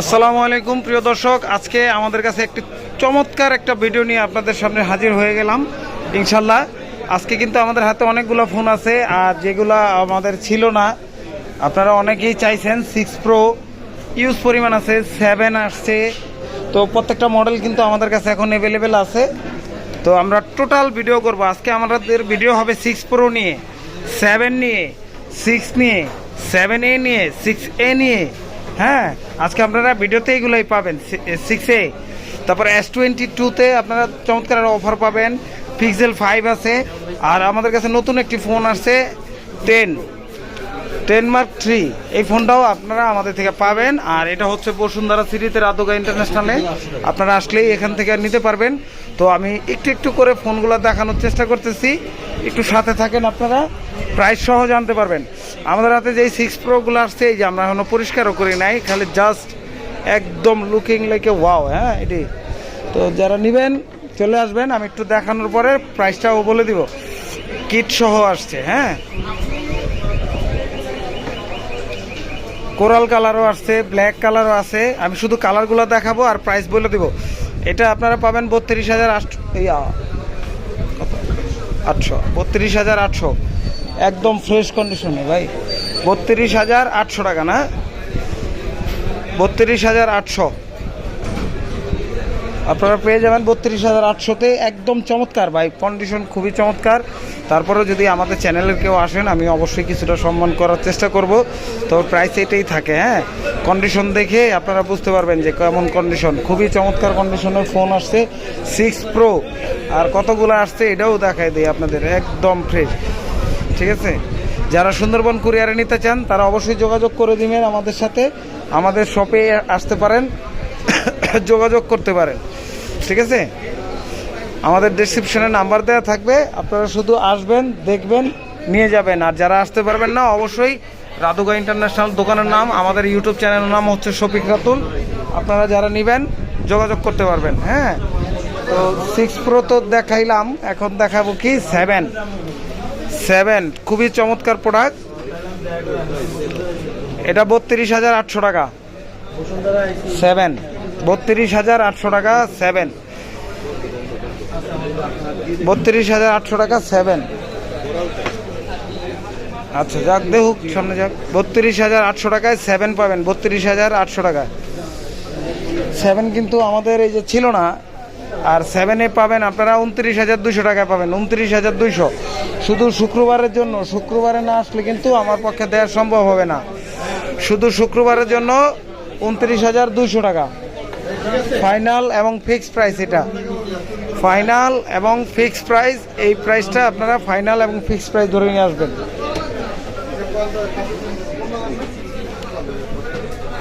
আসসালামু আলাইকুম, প্রিয় দর্শক। আজকে আমাদের কাছে একটি চমৎকার একটা ভিডিও নিয়ে আপনাদের সামনে হাজির হয়ে গেলাম, ইনশাল্লাহ। আজকে কিন্তু আমাদের হাতে অনেকগুলো ফোন আছে, আর যেগুলো আমাদের ছিল না, আপনারা অনেকেই চাইছেন সিক্স প্রো ইউজ পরিমাণ আছে সেভেন আসছে। তো প্রত্যেকটা মডেল কিন্তু আমাদের কাছে এখন অ্যাভেলেবেল আছে। তো আমরা টোটাল ভিডিও করব। আজকে আমাদের ভিডিও হবে সিক্স প্রো নিয়ে সেভেন নিয়ে সিক্স নিয়ে সেভেন এ নিয়ে সিক্স এ নিয়ে। হ্যাঁ আজকে আপনারা ভিডিওতে এগুলোই পাবেন সিক্স এ তারপর এস টোয়েন্টি টুতে আপনারা চমৎকার অফার পাবেন পিক্সেল ফাইভ আছে, আর আমাদের কাছে নতুন একটি ফোন আসছে টেন টেন মার্ক থ্রি এই ফোনটাও আপনারা আমাদের থেকে পাবেন। আর এটা হচ্ছে বসুন্ধরা সিটিতে রাদুগা ইন্টারন্যাশনালে আপনারা আসলেই এখান থেকে নিতে পারবেন। তো আমি একটু একটু করে ফোনগুলো দেখানোর চেষ্টা করতেছি। একটু সাথে থাকেন আপনারা। প্রাইস সহ জানতে পারবেন। আমাদের হাতে যেই সিক্স প্রোগুলো আসছে, এই যে আমরা এখনও পরিষ্কারও করি নাই, খালি জাস্ট একদম লুকিং লাইকে ওয়াও হ্যাঁ এটি। তো যারা নেবেন, চলে আসবেন। আমি একটু দেখানোর পরে প্রাইসটাও বলে দিব। কিট সহ আসছে হ্যাঁ। কোরাল কালারও আসছে, ব্ল্যাক কালারও আছে। আমি শুধু কালারগুলো দেখাবো আর প্রাইস বলে দেবো। এটা আপনারা পাবেন বত্রিশ হাজার আটশো আটশো। বত্রিশ হাজার আটশো। একদম ফ্রেশ কন্ডিশনে ভাই। বত্রিশ হাজার আটশো টাকা না? বত্রিশ হাজার আটশো। আপনারা পেয়ে যাবেন বত্রিশ হাজার আটশোতে একদম চমৎকার, ভাই। কন্ডিশন খুবই চমৎকার। তারপরেও যদি আমাদের চ্যানেলের কেউ আসেন, আমি অবশ্যই কিছুটা সম্মান করার চেষ্টা করব। তো প্রাইস এটাই থাকে হ্যাঁ? কন্ডিশন দেখে আপনারা বুঝতে পারবেন যে কেমন কন্ডিশন খুবই চমৎকার কন্ডিশনের ফোন আসছে সিক্স প্রো আর কতগুলো আসছে এটাও দেখায় দিই আপনাদের, একদম ফ্রেশ ঠিক আছে? যারা সুন্দরবন কুরিয়ারে নিতে চান, তারা অবশ্যই যোগাযোগ করে দিবেন আমাদের সাথে। আমাদের শপে আসতে পারেন, যোগাযোগ করতে পারেন। ঠিক আছে? আমাদের ডেসক্রিপশনে নাম্বার দেওয়া থাকবে, আপনারা শুধু আসবেন, দেখবেন, নিয়ে যাবেন। আর যারা আসতে পারবেন না, অবশ্যই রাধুগা ইন্টারন্যাশনাল দোকানের নাম, আমাদের ইউটিউব চ্যানেলের নাম হচ্ছে শফিক রাতুল। আপনারা যারা নেবেন, যোগাযোগ করতে পারবেন হ্যাঁ? তো সিক্স প্রো তো দেখাইলাম, এখন দেখাবো কি? সেভেন সেভেন খুবই চমৎকার প্রোডাক্ট এটা বত্রিশ হাজার আটশো টাকা। সেভেন বত্রিশ হাজার আটশো টাকা সেভেন বত্রিশ হাজার আটশো টাকা সেভেন আচ্ছা যাক, দেখুক, সামনে যাক। বত্রিশ হাজার আটশো টাকায় সেভেন পাবেন, বত্রিশ হাজার আটশো টাকায় সেভেন কিন্তু আমাদের এই যে ছিল না, আর সেভেনে পাবেন আপনারা উনত্রিশ হাজার দুশো টাকায় পাবেন, উনত্রিশ হাজার দুইশো। শুধু শুক্রবারের জন্য, শুক্রবারে না আসলে কিন্তু আমার পক্ষে দেওয়া সম্ভব হবে না। শুধু শুক্রবারের জন্য উনত্রিশ হাজার দুশো টাকা। ফাইনাল এবং ফিক্সড প্রাইস এটা। ফাইনাল এবং ফিক্সড প্রাইস এই প্রাইসটা আপনারা ফাইনাল এবং ফিক্সড প্রাইস ধরে নিয়ে আসবেন।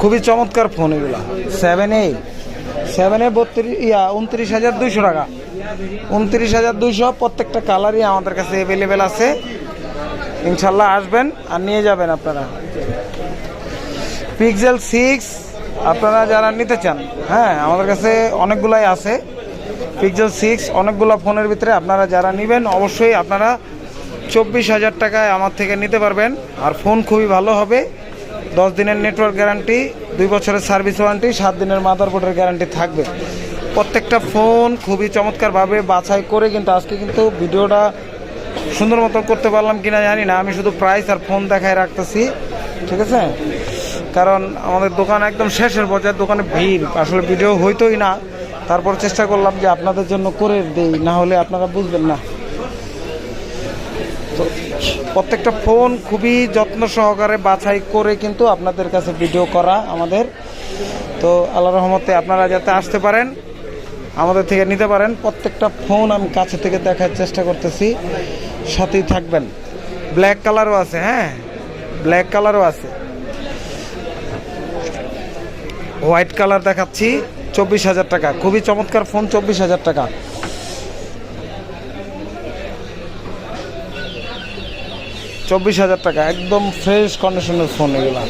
খুবই চমৎকার ফোন এগুলো। সেভেন এ সেভেন এ বত্রিশ, ইয়া, উনত্রিশ হাজার দুইশো টাকা। উনত্রিশ হাজার দুইশো, প্রত্যেকটা কালারই আমাদের কাছে অ্যাভেলেবেল আছে। ইনশাল্লাহ আসবেন আর নিয়ে যাবেন আপনারা। পিক্সেল সিক্স আপনারা যারা নিতে চান হ্যাঁ আমাদের কাছে অনেকগুলাই আছে। পিক্সেল সিক্স অনেকগুলো ফোনের ভিতরে আপনারা যারা নেবেন, অবশ্যই আপনারা চব্বিশ হাজার টাকায় আমার থেকে নিতে পারবেন। আর ফোন খুবই ভালো হবে। দশ দিনের নেটওয়ার্ক গ্যারান্টি দুই বছরের সার্ভিস ওয়ারেন্টি সাত দিনের মাদারবোর্ডের গ্যারান্টি থাকবে। প্রত্যেকটা ফোন খুবই চমৎকারভাবে বাছাই করে কিন্তু আজকে কিন্তু ভিডিওটা সুন্দর মতো করতে পারলাম কিনা জানি না। আমি শুধু প্রাইস আর ফোন দেখায় রাখতেছি। ঠিক আছে? কারণ আমাদের দোকান একদম শেষের পর্যায়ে, দোকানে ভিড়। আসলে ভিডিও হইতোই না। তারপর চেষ্টা করলাম যে আপনাদের জন্য করে দেই, না হলে আপনারা বুঝবেন না। তো প্রত্যেকটা ফোন খুবই যত্ন সহকারে বাছাই করে কিন্তু আপনাদের কাছে ভিডিও করা আমাদের। তো আল্লাহ রহমতে আপনারা যাতে আসতে পারেন, আমাদের থেকে নিতে পারেন। প্রত্যেকটা ফোন আমি কাছে থেকে দেখার চেষ্টা করতেছি। সাথেই থাকবেন। ব্ল্যাক কালারও আছে হ্যাঁ? ব্ল্যাক কালারও আছে। হোয়াইট কালার দেখাচ্ছি, চব্বিশ হাজার টাকা। খুবই চমৎকার ফোন, চব্বিশ হাজার টাকা। চব্বিশ হাজার টাকা, একদম ফ্রেশ কন্ডিশনের ফোন এগুলো।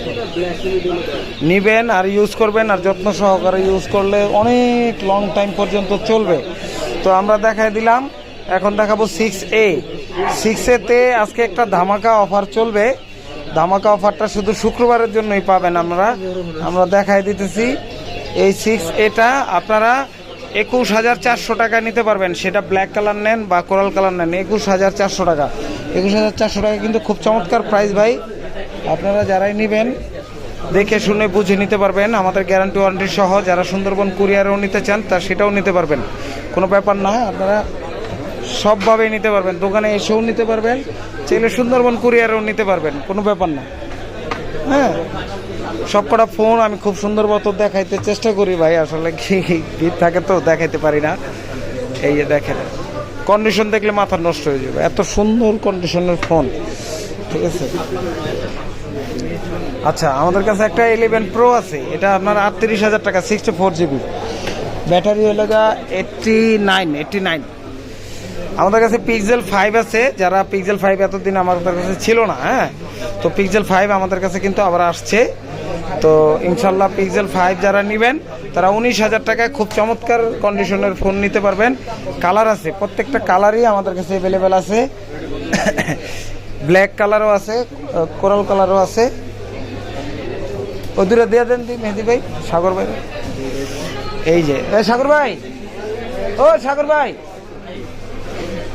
নিবেন আর ইউজ করবেন আর যত্ন সহকারে ইউজ করলে অনেক লং টাইম পর্যন্ত চলবে। তো আমরা দেখাই দিলাম, এখন দেখাবো সিক্স এ সিক্স এতে আজকে একটা ধামাকা অফার চলবে। ধামাকা অফারটা শুধু শুক্রবারের জন্যই পাবেন আমরা আমরা দেখাই দিতেছি। এই সিক্স এটা আপনারা একুশ হাজার চারশো টাকা নিতে পারবেন। সেটা ব্ল্যাক কালার নেন বা কোরাল কালার নেন, একুশ হাজার চারশো টাকা। একুশ হাজার চারশো টাকা কিন্তু খুব চমৎকার প্রাইস ভাই। আপনারা যারাই নেবেন, দেখে শুনে বুঝে নিতে পারবেন। আমাদের গ্যারান্টি ওয়ারেন্টি সহ যারা সুন্দরবন কুরিয়ারেও নিতে চান তা সেটাও নিতে পারবেন। কোনো ব্যাপার না আপনারা সবভাবেই নিতে পারবেন। দোকানে এসেও নিতে পারবেন। চাইলে সুন্দরবন কুরিয়ারও নিতে পারবেন, কোনো ব্যাপার না। হ্যাঁ সব কটা ফোন আমি খুব সুন্দর মতো দেখাইতে চেষ্টা করি ভাই, আসলে ভিড় থাকে তো দেখাইতে পারি না। এই যে দেখেন কন্ডিশন দেখলে মাথা নষ্ট হয়ে যাবে, এত সুন্দর কন্ডিশনের ফোন ঠিক আছে? আচ্ছা আমাদের কাছে একটা ইলেভেন প্রো আছে, এটা আপনার আটত্রিশ হাজার টাকা সিক্সটি ফোর জিবি ব্যাটারি হলো গা এইটটি নাইন এইটটি নাইন আমাদের কাছে পিক্সেল ফাইভ আছে, যারা পিক্সেল ফাইভ এতদিন আমাদের কাছে ছিল না হ্যাঁ? তো পিক্সেল ফাইভ আমাদের কাছে কিন্তু আবার আসছে। তো ইনশাল্লাহ পিক্সেল ফাইভ যারা নেবেন, তারা উনিশ হাজার টাকায় খুব চমৎকার কন্ডিশনের ফোন নিতে পারবেন। কালার আছে, প্রত্যেকটা কালারই আমাদের কাছে অ্যাভেলেবেল আছে। ব্ল্যাক কালারও আছে কোরাল কালারও আছে। দূরে দিয়ে দেন দি, মেহেদি ভাই, সাগর ভাই। এই যে সাগর ভাই, ও সাগর ভাই।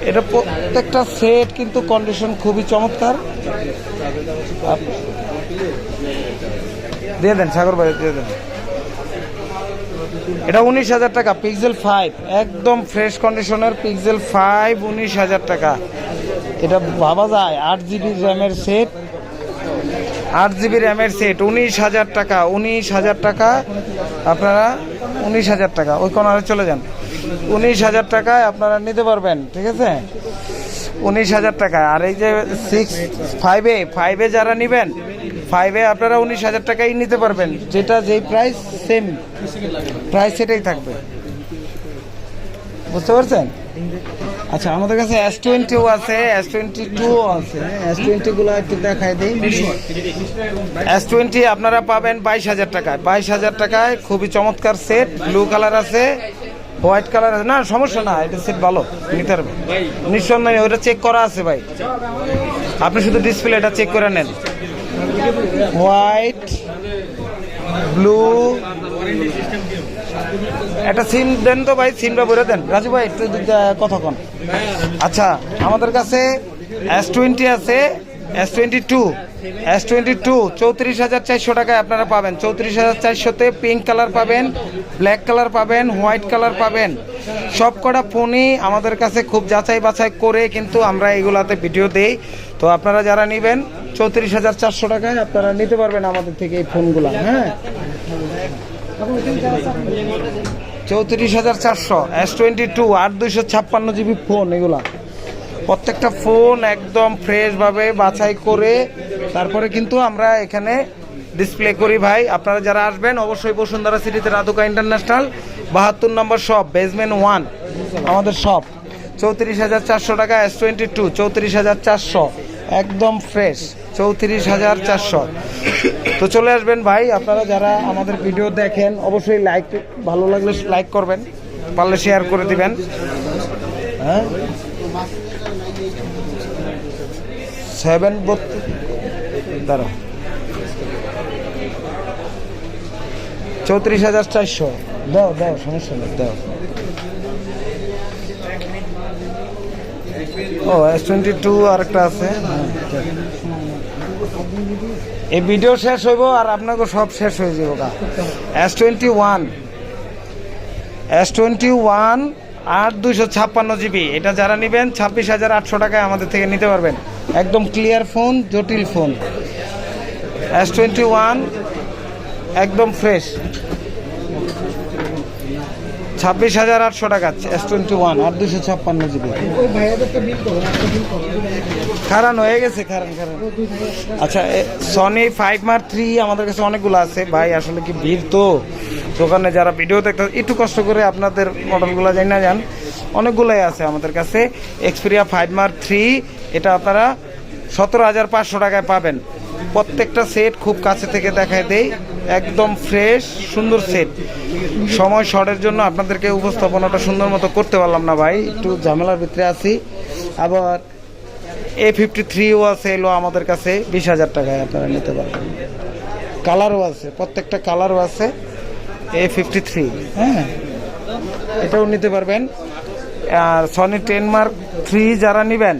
এটা প্রত্যেকটা সেট কিন্তু কন্ডিশন খুবই চমৎকার। দিয়ে দেন, সাগর ভাই, দিয়ে দেন। এটা উনিশ হাজার টাকা পিক্সেল ফাইভ একদম ফ্রেশ কন্ডিশনের পিক্সেল ফাইভ উনিশ হাজার টাকা। এটা ভাবা যায়, আট জিবি র্যামের সেট আট জিবি র্যামের সেট উনিশ হাজার টাকা, উনিশ হাজার টাকা, আপনারা উনিশ হাজার টাকা, ওই কোনারে চলে যান। উনিশ হাজার টাকায় আপনারা নিতে পারবেন, ঠিক আছে? উনিশ হাজার টাকা আর এই যে সিক্স ফাইভে ফাইভে যারা নেবেন ফাইভে আপনারা উনিশ হাজার টাকাই নিতে পারবেন। যেটা যেই প্রাইস সেম প্রাইস সেটাই থাকবে। বুঝতে পারছেন? আচ্ছা আমাদের কাছে এস টোয়েন্টিও আছে এস টোয়েন্টি টুও আছে। এস টোয়েন্টিগুলো একটু দেখাই দিই। এস টোয়েন্টি আপনারা পাবেন বাইশ হাজার টাকায়। বাইশ হাজার টাকায় খুবই চমৎকার সেট ব্লু কালার আছে। হোয়াইট কালার আছে। না, সমস্যা না, এটা সিট ভালো, নিতে পারবে। নিঃসন্দেহে ওইটা চেক করা আছে ভাই। আপনি শুধু ডিসপ্লেটা চেক করে নেন। White, blue. একটা সিম দেন তো ভাই সিমটা বলে দেন। রাজু ভাই, একটু কথা কন। আচ্ছা আমাদের কাছে এস টোয়েন্টি আছে। S twenty two S twenty two চৌত্রিশ হাজার চারশো টাকায় আপনারা পাবেন। চৌত্রিশ হাজার চারশোতে পিঙ্ক কালার পাবেন ব্ল্যাক কালার পাবেন হোয়াইট কালার পাবেন। সব কটা ফোনই আমাদের কাছে খুব যাচাই বাছাই করে কিন্তু আমরা এগুলাতে ভিডিও দেই। তো আপনারা যারা নেবেন, চৌত্রিশ হাজার চারশো টাকায় আপনারা নিতে পারবেন আমাদের থেকে এই ফোনগুলো হ্যাঁ? চৌত্রিশ হাজার চারশো এস টোয়েন্টি টু আট দুইশো ছাপ্পান্ন জিবি ফোন এগুলা। প্রত্যেকটা ফোন একদম ফ্রেশভাবে বাছাই করে তারপরে কিন্তু আমরা এখানে ডিসপ্লে করি ভাই। আপনারা যারা আসবেন, অবশ্যই বসুন্ধরা সিটিতে রাধুকা ইন্টারন্যাশনাল বাহাত্তর নম্বর শপ বেসমেন্ট ওয়ান আমাদের শপ চৌত্রিশ হাজার চারশো টাকা এস টোয়েন্টি টু চৌত্রিশ হাজার চারশো, একদম ফ্রেশ চৌত্রিশ হাজার চারশো। তো চলে আসবেন ভাই, আপনারা যারা আমাদের ভিডিও দেখেন, অবশ্যই লাইক ভালো লাগলে লাইক করবেন, পারলে শেয়ার করে দিবেন। হ্যাঁ? সেভেন দাঁড়া চৌত্রিশ হাজার চারশো। দাও দাও, সমস্যা নেই, দাও। ও, এস টোয়েন্টি টু আর একটা আছে এই ভিডিও শেষ হইব আর আপনাকে সব শেষ হয়ে যাব, গা। S twenty one. S twenty one আট দুইশো ছাপ্পান্ন জিবি। এটা যারা নেবেন, ছাব্বিশ হাজার আটশো টাকায় আমাদের থেকে নিতে পারবেন। একদম ক্লিয়ার ফোন জটিল ফোন এস টোয়েন্টি ওয়ান একদম ফ্রেশ ছাব্বিশ হাজার আটশো টাকা এস টোয়েন্টি ওয়ান আর দুশো ছাপ্পান্ন জিবি খারান হয়ে গেছে, খারান খারান। আচ্ছা সনি ফাইভ মার থ্রি আমাদের কাছে অনেকগুলো আছে। ভাই, আসলে কি ভিড় তো? দোকানে যারা ভিডিও দেখতে, একটু কষ্ট করে আপনাদের মডেলগুলো জানি না যান। অনেকগুলোই আছে আমাদের কাছে। এক্সপিরিয়া ফাইভ মার থ্রি এটা আপনারা সতেরো হাজার পাঁচশো টাকায় পাবেন। প্রত্যেকটা সেট খুব কাছে থেকে দেখায় দেই। একদম ফ্রেশ সুন্দর সেট সময় শর্টের জন্য আপনাদেরকে উপস্থাপনাটা সুন্দর মতো করতে পারলাম না ভাই। একটু ঝামেলার ভিতরে আছি। আবার এ ফিফটি থ্রিও আছে, এলো আমাদের কাছে বিশ হাজার টাকায় আপনারা নিতে পারবেন। কালারও আছে, প্রত্যেকটা কালারও আছে। এ ফিফটি থ্রি হ্যাঁ। এটাও নিতে পারবেন। আর সনি টেন মার্ক থ্রি যারা নেবেন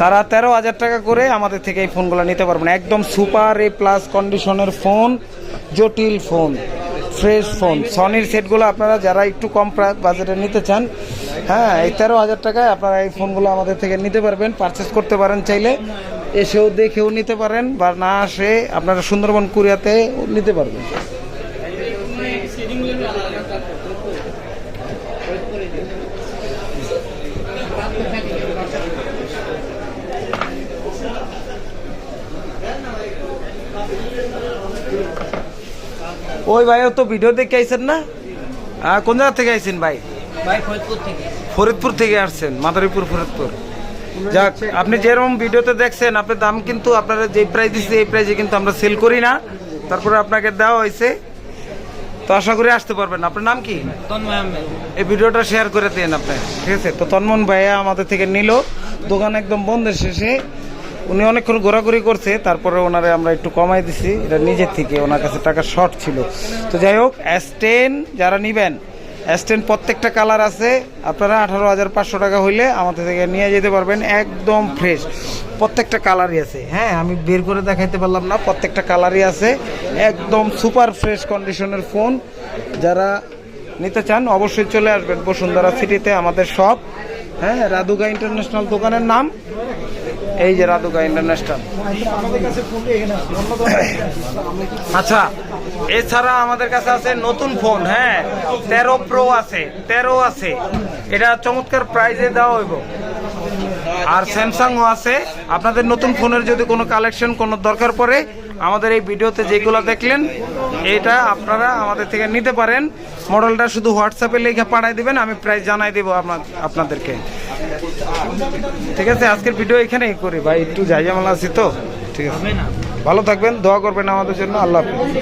তারা তেরো হাজার টাকা করে আমাদের থেকে এই ফোনগুলো নিতে পারবেন। একদম সুপার এ প্লাস কন্ডিশনের ফোন, জটিল ফোন, ফ্রেশ ফোন। সনির সেটগুলো আপনারা যারা একটু কম বাজেটে নিতে চান হ্যাঁ এই তেরো হাজার টাকায় আপনারা এই ফোনগুলো আমাদের থেকে নিতে পারবেন পারচেস করতে পারেন চাইলে। এসেও দেখেও নিতে পারেন বা না আসে আপনারা সুন্দরবন কুরিয়াতে নিতে পারবেন। ওই ভাইও তো ভিডিও দেখে আইছেন না? কোন জায়গা থেকে আইছেন ভাই? ভাই ফরিদপুর থেকে। আসছেন মাদারীপুর ফরিদপুর। যাক আপনি যেরকম ভিডিওতে দেখছেন আপনার দাম কিন্তু আপনারা যে প্রাইস দিচ্ছে এই প্রাইসে কিন্তু আমরা সেল করি না। তারপরে আপনাকে দেওয়া হয়েছে। তো আশা করি আসতে পারবেন। আপনার নাম কি? এই ভিডিওটা শেয়ার করে দেন আপনি। ঠিক আছে? তো তন্মন ভাইয়া আমাদের থেকে নিল। দোকান একদম বন্ধের শেষে। উনি অনেকক্ষণ ঘোরাঘুরি করছে, তারপরে ওনারে আমরা একটু কমাই দিছি। এটা নিজের থেকে ওনার কাছে টাকা শর্ট ছিল। তো যাই হোক এস টেন যারা নিবেন অ্যাস্টেন প্রত্যেকটা কালার আছে, আপনারা আঠারো হাজার পাঁচশো টাকা হইলে আমাদের থেকে নিয়ে যেতে পারবেন, একদম ফ্রেশ প্রত্যেকটা কালারই আছে। হ্যাঁ আমি বের করে দেখাইতে পারলাম না, প্রত্যেকটা কালারই আছে। একদম সুপার ফ্রেশ কন্ডিশনের ফোন যারা নিতে চান, অবশ্যই চলে আসবেন বসুন্ধরা সিটিতে, আমাদের শপ হ্যাঁ রাধুগা ইন্টারন্যাশনাল দোকানের নাম। এই যে রাধুকা ইন্টারন্যাশনাল। আচ্ছা এছাড়া আমাদের কাছে আছে নতুন ফোন হ্যাঁ তেরো প্রো আছে, তেরো আছে। এটা চমৎকার প্রাইজে দেওয়া হইব। আর স্যামসাংও আছে। আপনাদের নতুন ফোনের যদি কোনো কালেকশন কোনো দরকার পড়ে, আমাদের এই ভিডিওতে যেগুলো দেখলেন, এটা আপনারা আমাদের থেকে নিতে পারেন। মডেলটা শুধু হোয়াটসঅ্যাপে লিখে পাঠাই দিবেন, আমি প্রাইস জানাই দেবো আপনাদেরকে। ঠিক আছে, আজকের ভিডিও এখানে করি। ভাই, একটু জায়জামালা আছি তো? ঠিক আছে। ভালো থাকবেন, দোয়া করবেন আমাদের জন্য। আল্লাহ হাফেজ।